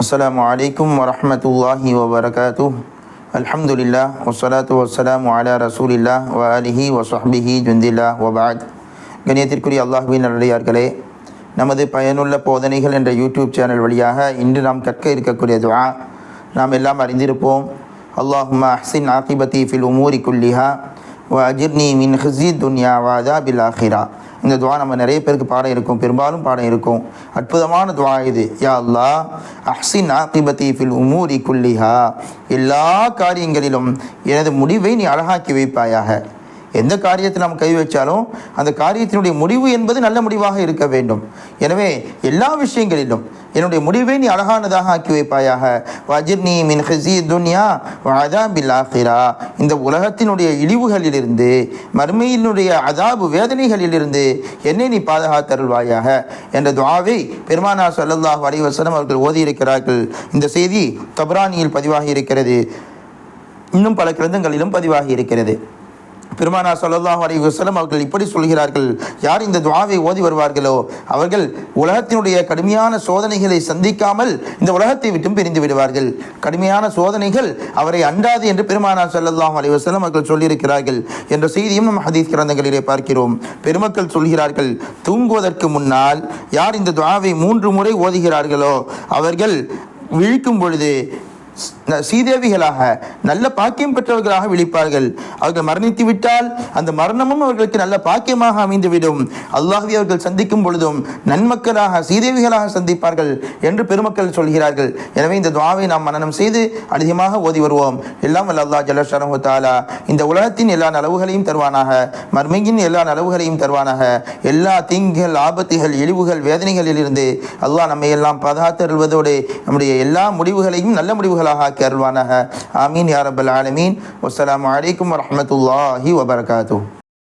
السلام عليكم ورحمة الله وبركاته الحمد لله والصلاة والسلام على رسول الله وآله وصحبه جند الله وبعد கணியத்திற்குரிய அல்லாஹுவின் நல்லடியார்களே நமது பயனுள்ள போதனைகள் என்ற யூடியூப் சேனல் வழியாக இன்று நாம் கற்க இருக்கக்கூடிய துஆ நாம் எல்லாம் அறிந்திருப்போம் அல்லாஹும்ம அஹ்சின் ஆகிபதி ஃபில் உமூரி குல்லிஹா வ அஜிர்னி மின் ஹிசி துன்யா வாதா பில் ஆஹிரா இந்த துவா நம்ம நிறைய பேருக்கு பாடம் இருக்கும் பெரும்பாலும் பாடம் இருக்கும். அற்புதமான துவா இது. யா அல்லாஹ் அஹ்சின் ஆகிபதி ஃபில் உமூரி குல்லிஹா. எல்லா காரியங்களிலும் எனது முடிவை நீ அழகாக்கி வைப்பாயாக. எந்த காரியத்தை நாம் கை வச்சாலும் அந்த காரியத்தினுடைய முடிவு என்பது நல்ல முடிவாக இருக்க வேண்டும். எனவே எல்லா விஷயங்களிலும் என்னுடைய முடிவை நீ அழகானதாக ஆக்கி வைப்பாயாக. வஜிர்னி மின் ஹசி துன்யா அதாபில் ஆஹிரா இந்த உலகத்தினுடைய இழிவுகளிலிருந்து மறுமையினுடைய அதாபு வேதனைகளிலிருந்து என்னை நீ பாதுகாத்தருள்வாயாக என்ற துவாவை பெருமானா சல்லல்லாஹ் அலைஹி அவர்கள் ஓதியிருக்கிறார்கள். இந்த செய்தி தபரானியில் பதிவாகி இருக்கிறது இன்னும் பல கிரந்தங்களிலும் பதிவாகி இருக்கிறது பெருமானா ஸல்லல்லாஹு அலி வசலம் அவர்கள் இப்படி சொல்கிறார்கள் யார் இந்த துவாவை ஓதி வருவார்களோ அவர்கள் உலகத்தினுடைய கடுமையான சோதனைகளை சந்திக்காமல் இந்த உலகத்தை விட்டும் பிரிந்து விடுவார்கள். கடுமையான சோதனைகள் அவரை அண்டாது என்று பெருமானா ஸல்லல்லாஹு அலி வசலம் அவர்கள் சொல்லியிருக்கிறார்கள். என்ற செய்தியும் நம் ஹதீஸ் கிரந்தங்களிலே பார்க்கிறோம். பெருமக்கள் சொல்கிறார்கள் தூங்குவதற்கு முன்னால் யார் இந்த துவாவை மூன்று முறை ஓதுகிறார்களோ அவர்கள் விழிக்கும் பொழுது சீதேவிகளாக நல்ல பாக்கியம் பெற்றவர்களாக விழிப்பார்கள். அவர்கள் மரணித்து விட்டால் அந்த மரணமும் அவர்களுக்கு நல்ல பாக்கியமாக அமைந்துவிடும். அல்லாஹி அவர்கள் சந்திக்கும் பொழுதும் நன்மக்களாக சீதேவிகளாக சந்திப்பார்கள் என்று பெருமக்கள் சொல்கிறார்கள். எனவே இந்த துவாவை நாம் மனனம் செய்து அதிகமாக ஓதி வருவோம். எல்லாம் வல்ல அல்லா ஜலஷரஹு தாலா இந்த உலகத்தின் எல்லா நலவுகளையும் தருவானாக. மர்மையின் எல்லா நலவுகளையும் தருவானாக. எல்லா தீங்குகள் ஆபத்துகள் இழிவுகள் வேதனைகளில் இருந்து அல்லாஹ் நம்மை எல்லாம் பாதுகாத்தருள்வதோடு நம்முடைய எல்லா முடிவுகளையும் நல்ல முடிவுகள் अल्लाह करवाना है आमीन या रबालमीन अल्लाम वरहमल वर्का